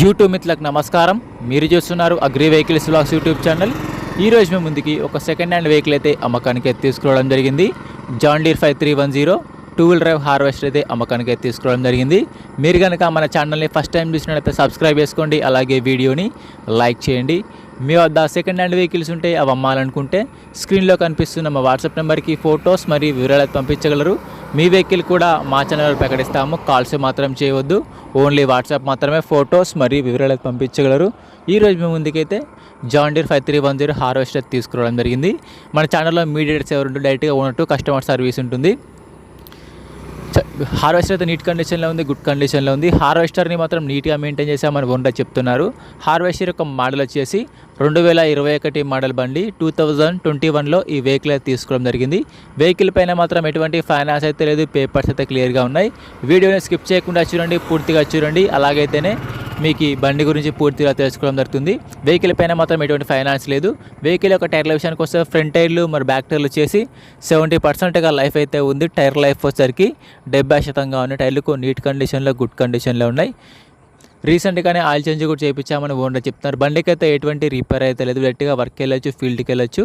YouTube మిత్రులకు నమస్కారం. మీరు చూస్తున్నారు agri vehicles blogs YouTube channel. ఈ రోజు మేము ముందుకి ఒక సెకండ్ హ్యాండ్ వెహికల్ అయితే అమ్మకానికి అయితే తీసుకురావడం జరిగింది. John five three one zero two wheel drive harvester అయితే అమ్మకానికి అయితే తీసుకురావడం జరిగింది. మీరు కనుక మన ఛానల్ని ఫస్ట్ టైం చూసినట్లయితే సబ్స్క్రైబ్ చేసుకోండి. అలాగే వీడియోని లైక్ చేయండి. మీ వద్ద సెకండ్ హ్యాండ్ వెహికల్స్ ఉంటే అవి అమ్మాలనుకుంటే స్క్రీన్లో కనిపిస్తున్న మా వాట్సాప్ నెంబర్కి ఫొటోస్ మరియు వివరాలు పంపించగలరు. మీ వెహికల్ కూడా మా ఛానల్ ప్రకటిస్తాము. కాల్స్ మాత్రం చేయవద్దు. ఓన్లీ వాట్సాప్ మాత్రమే ఫొటోస్ మరియు వివరాలు పంపించగలరు. ఈరోజు మేము ముందుకైతే John Deere five three one zero harvester తీసుకురావడం జరిగింది. మన ఛానల్లో మీడియేటర్స్ ఎవరు ఉంటే డైరెక్ట్గా ఉన్నట్టు కస్టమర్ సర్వీస్ ఉంటుంది. హార్వెస్టర్ అయితే నీట్ కండిషన్లో ఉంది గుడ్ కండిషన్లో ఉంది. హార్వెస్టర్ని మాత్రం నీట్గా మెయింటైన్ చేసామని ఓనర్ చెప్తున్నారు. హార్వెస్టర్ యొక్క మోడల్ వచ్చేసి రెండు వేల ఇరవై ఒకటి మోడల్ బండి టూ థౌజండ్ ట్వంటీ వన్లో ఈ వెహికల్ అయితే తీసుకోవడం జరిగింది. వెహికల్ పైన మాత్రం ఎటువంటి ఫైనాన్స్ అయితే లేదు పేపర్స్ అయితే క్లియర్గా ఉన్నాయి. వీడియోని స్కిప్ చేయకుండా చూడండి పూర్తిగా చూడండి. అలాగైతేనే మీకు ఈ బండి గురించి పూర్తిగా తెలుసుకోవడం జరుగుతుంది. వెహికల్ పైన మాత్రం ఎటువంటి ఫైనాన్స్ లేదు. వెహికల్ యొక్క టైర్ల విషయానికి వస్తే ఫ్రంట్ టైర్లు మరి బ్యాక్ టైర్లు వచ్చేసి సెవెంటీ పర్సెంట్గా లైఫ్ అయితే ఉంది. టైర్ లైఫ్ వచ్చేసరికి డెబ్బై శాతంగా ఉన్నాయి టైర్లు నీట్ కండిషన్లో గుడ్ కండిషన్లో ఉన్నాయి. రీసెంట్గానే ఆయిల్ చేంజ్ కూడా చేయించామని ఓనర్ చెప్తున్నారు. బండికి అయితే ఎటువంటి రిపేర్ అయితే లేదు. డైరెక్ట్గా వర్క్ వెళ్ళొచ్చు ఫీల్డ్కి వెళ్ళొచ్చు.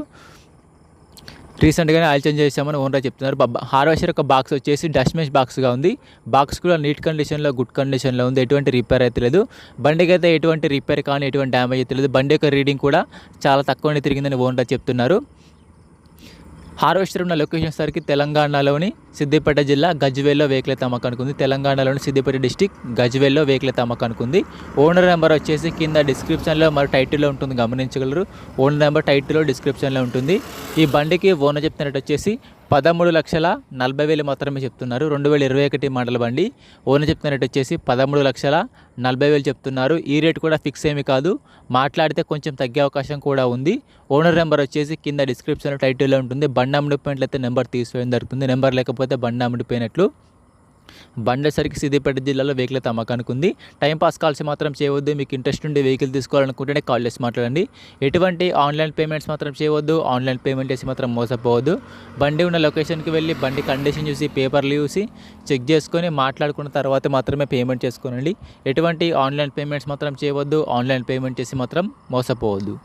రీసెంట్గానే ఆయిల్ చేంజ్ చేసామని ఓనర్ చెప్తున్నారు. హార్వెస్టర్ యొక్క బాక్స్ వచ్చేసి డస్ట్ మెష్ బాక్స్గా ఉంది. బాక్స్ కూడా నీట్ కండిషన్లో గుడ్ కండిషన్లో ఉంది. ఎటువంటి రిపేర్ అయితే లేదు. బండికి అయితే ఎటువంటి రిపేర్ కానీ ఎటువంటి డ్యామేజ్ అయితే లేదు. బండి యొక్క రీడింగ్ కూడా చాలా తక్కువనే తిరిగిందని ఓనర్ చెప్తున్నారు. హార్వెస్టర్ ఉన్న లొకేషన్ సరికి తెలంగాణలోని సిద్దిపేట జిల్లా గజ్వేల్లో వెహికల్ అయితే అమ్మకానికి ఉంది తెలంగాణలోని సిద్దిపేట డిస్టిక్ గజ్వేల్లో వెహికల్ అయితే అమ్మకానికి ఉంది ఓనర్ నెంబర్ వచ్చేసి కింద డిస్క్రిప్షన్లో మరి టైటిల్లో ఉంటుంది గమనించగలరు. ఓనర్ నెంబర్ టైటిల్లో డిస్క్రిప్షన్లో ఉంటుంది. ఈ బండికి ఓనర్ చెప్తున్నట్టు వచ్చేసి పదమూడు లక్షల నలభై వేలు మాత్రమే చెప్తున్నారు. రెండు వేల ఇరవై ఒకటి మోడల్ బండి. ఓనర్ చెప్తున్నట్టు వచ్చేసి పదమూడు లక్షల నలభై వేలు చెప్తున్నారు. ఈ రేట్ కూడా ఫిక్స్ ఏమి కాదు. మాట్లాడితే కొంచెం తగ్గే అవకాశం కూడా ఉంది. ఓనర్ నెంబర్ వచ్చేసి కింద డిస్క్రిప్షన్ టైటిల్లో ఉంటుంది. బండి అమ్ముడిపోయినట్లయితే నెంబర్ తీసుకోవడం జరుగుతుంది. నెంబర్ లేకపోతే బండి అమ్ముడిపోయినట్లు బండేసరికి సిద్దిపేట జిల్లాలో వెహికల్ అయితే అమ్మకానికి ఉంది. టైంపాస్ కాల్స్ మాత్రం చేయవద్దు. మీకు ఇంట్రెస్ట్ ఉండి వెహికల్ తీసుకోవాలనుకుంటేనే కాల్ చేసి మాట్లాడండి. ఎటువంటి ఆన్లైన్ పేమెంట్స్ మాత్రం చేయవద్దు. ఆన్లైన్ పేమెంట్ చేసి మాత్రం మోసపోవద్దు. బండి ఉన్న లొకేషన్కి వెళ్ళి బండి కండిషన్ చూసి పేపర్లు చూసి చెక్ చేసుకొని మాట్లాడుకున్న తర్వాత మాత్రమే పేమెంట్ చేసుకోనండి. ఎటువంటి ఆన్లైన్ పేమెంట్స్ మాత్రం చేయవద్దు. ఆన్లైన్ పేమెంట్ చేసి మాత్రం మోసపోవద్దు.